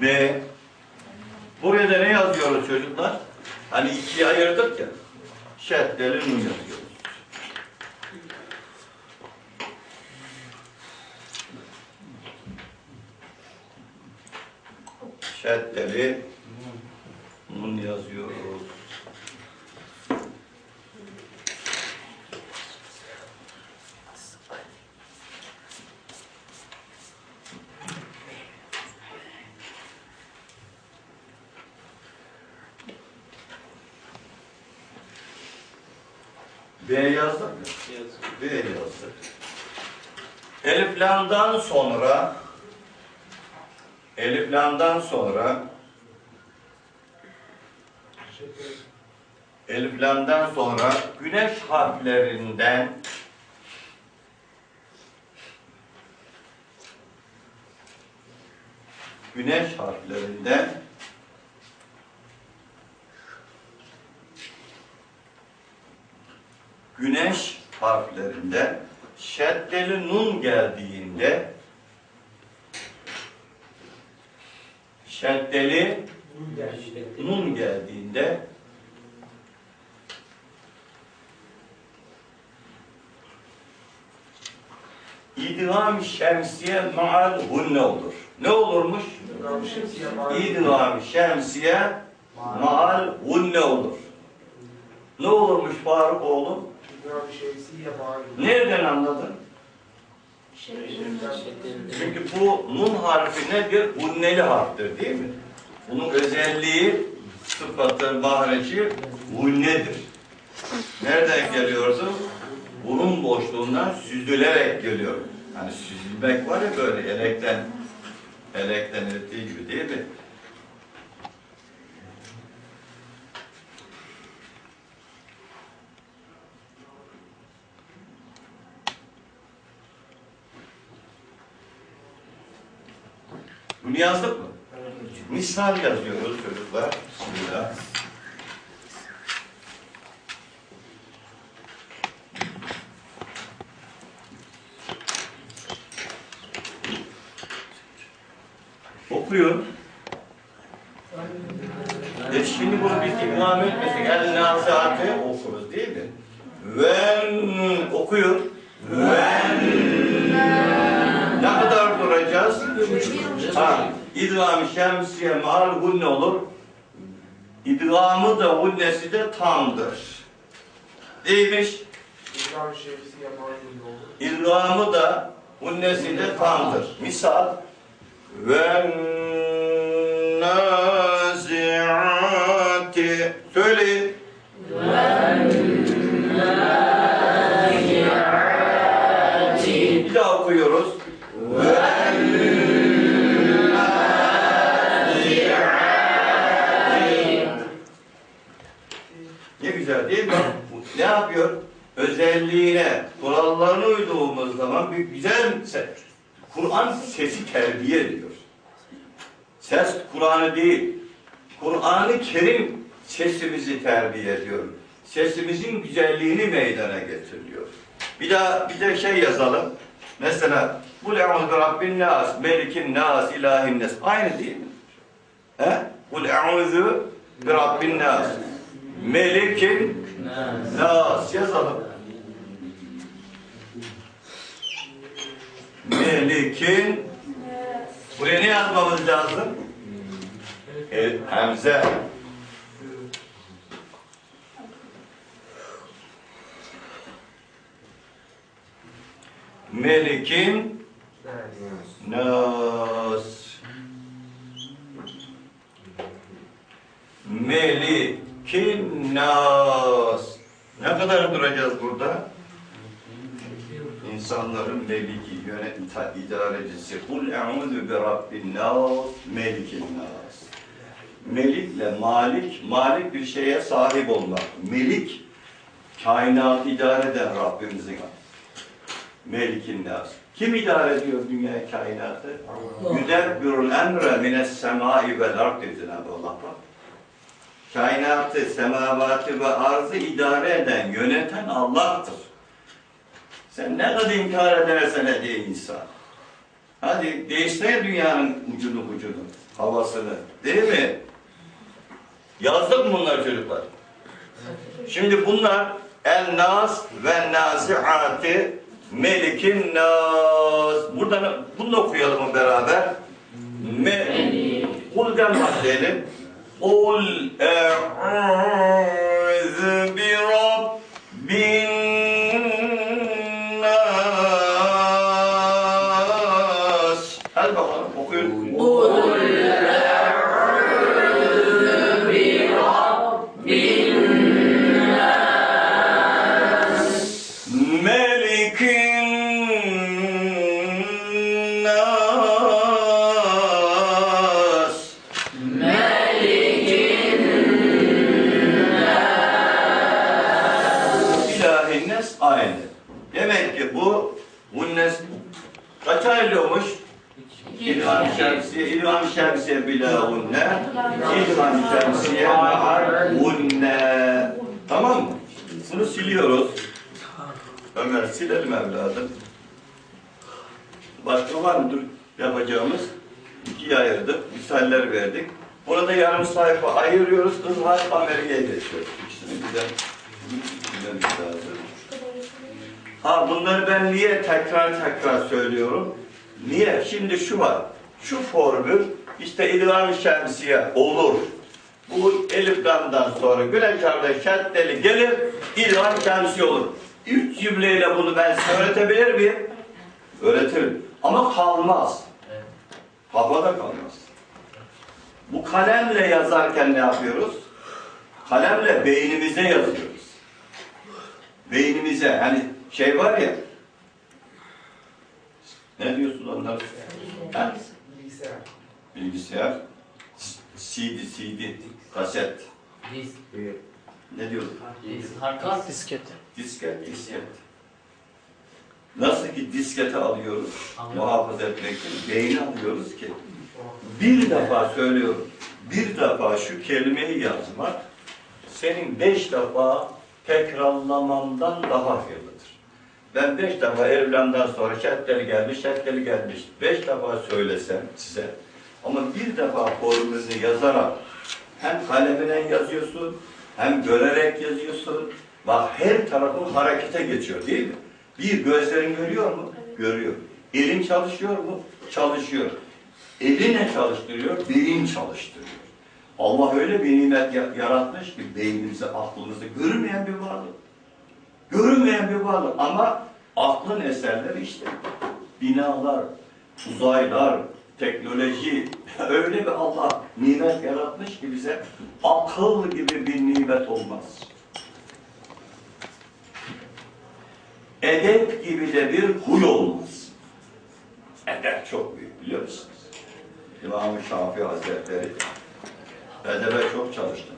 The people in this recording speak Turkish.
B. Buraya da ne yazıyoruz çocuklar? Hani ikiye ayırdık ya. Şeddeli nun yazıyoruz. Şeddeli nun yazıyoruz. B yazdık mı? B yazdık. Elif lamdan sonra Elif lamdan sonra Elif lamdan sonra güneş harflerinden güneş harflerinden güneş harflerinde şeddeli nun geldiğinde şeddeli nun geldiğinde İdgam şemsiye maal hunne olur. Ne olurmuş? İdgam şemsiye maal hunne olur. Ne olurmuş Faruk oğlum? Nereden anladın? Çünkü bu nun harfi nedir? Hunneli harftir değil mi? Bunun özelliği, sıfatı, mahreci hunnedir. Nereden geliyordu? Bunun boşluğundan süzülerek geliyor. Hani süzülmek var ya böyle elekten, elekten ettiği gibi değil mi? Bunu yazdık mı? Misal yazıyoruz çocuklar. Bismillah. Okuyor. E şimdi bunu biz imam etmesek el nasatı okuruz değil mi? Ven okuyor. Ven ne kadar duracağız? Ha, idgam şemsiye mal gunne olur. İdgamı da gunnesi de tamdır. Değilmiş. İdgamı da gunnesi de tamdır. Misal ve naziati söyleyin. Özelliğine, kurallarına uyduğumuz zaman bir güzel se- Kur'an sesi terbiye ediyor. Ses Kur'an'ı değil, Kur'an-ı Kerim sesimizi terbiye ediyor. Sesimizin güzelliğini meydana getiriyor. Bir daha bir de şey yazalım. Mesela bu le'ûzü rabbin nas, melikin nas, ilahin nas. Aynı değil mi? He? Kul e'ûzü bi rabbin nas. Melikin nas yazalım. Melikin Buraya ne yazmamız lazım? Evet, Hamze. Melikin nas. Melikin nas. Ne kadar duracağız burada? İnsanların meliki, yönet, idarecisi. Kul e'udhu bi rabbin nas, melikin nas. Melikle malik, malik bir şeye sahip olmak. Melik, kainatı idare eden Rabbimizin adı. Melikin nas. Kim idare ediyor dünya kainatı? Yüdebbirul emre mines semai vel ard dedi Cenab-ı Allah. Kainatı, semavatı ve arzı idare eden, yöneten Allah'tır. Sen ne kadar inkar edersen ey insan. Hadi değiştir dünyanın ucunu ucunu. havasını. Değil mi? Yazdık mı bunlar çocuklar? Şimdi bunlar El-Nas ve Nazi'ati Melikin Nas. Buradan bunu da okuyalım beraber? Me Kul'den başlayalım. Kul e'ûzü bi rabbin nas. Hadi ilham şemsiye bilahunne, ilham şemsiye ma'arunne. Tamam mı? Bunu siliyoruz. Ömer silelim evladım. Başka var mıdır yapacağımız? İkiye ayırdık, misaller verdik. Burada yarım sayfa ayırıyoruz, ızhar kameraya geçiyoruz. İkisini güzel, güzel lazım. Ha bunları ben niye tekrar tekrar söylüyorum? Niye? Şimdi şu var. Şu formül işte ilham şemsiye olur. Bu eliflamdan sonra güneş harfle şeddeli gelir, ilham şemsiye olur. Üç cümleyle bunu ben size öğretebilir miyim? Öğretirim. Ama kalmaz. Kafada kalmaz. Bu kalemle yazarken ne yapıyoruz? Kalemle beynimize yazıyoruz. Beynimize hani şey var ya ne diyorsun onlara? Ha? Bilgisayar. CD, CD, kaset. Disk. Ne diyorsun? Disk. Hard Disket. Disket, disket. Nasıl ki diskete alıyoruz, Anladım. muhafaza etmek için beyni alıyoruz ki bir defa söylüyorum, bir defa şu kelimeyi yazmak senin beş defa tekrarlamandan daha hayırlıdır. Ben beş defa evlenmeden sonra şeddeli gelmiş, şeddeli gelmiş. Beş defa söylesem size ama bir defa formülünü yazarak hem kalemine yazıyorsun, hem görerek yazıyorsun. Bak her tarafın harekete geçiyor değil mi? Bir gözlerin görüyor mu? Görüyor. Elin çalışıyor mu? Çalışıyor. Eli ne çalıştırıyor? Beyin çalıştırıyor. Allah öyle bir nimet ya- yaratmış ki beynimizi, aklımızı görünmeyen bir varlık. Görünmeyen bir varlık ama aklın eserleri işte. Binalar, uzaylar, teknoloji öyle bir Allah nimet yaratmış ki bize akıl gibi bir nimet olmaz. Edep gibi de bir huy olmaz. Edep çok büyük biliyor musunuz? İmam-ı Şafii Hazretleri edebe çok çalıştım.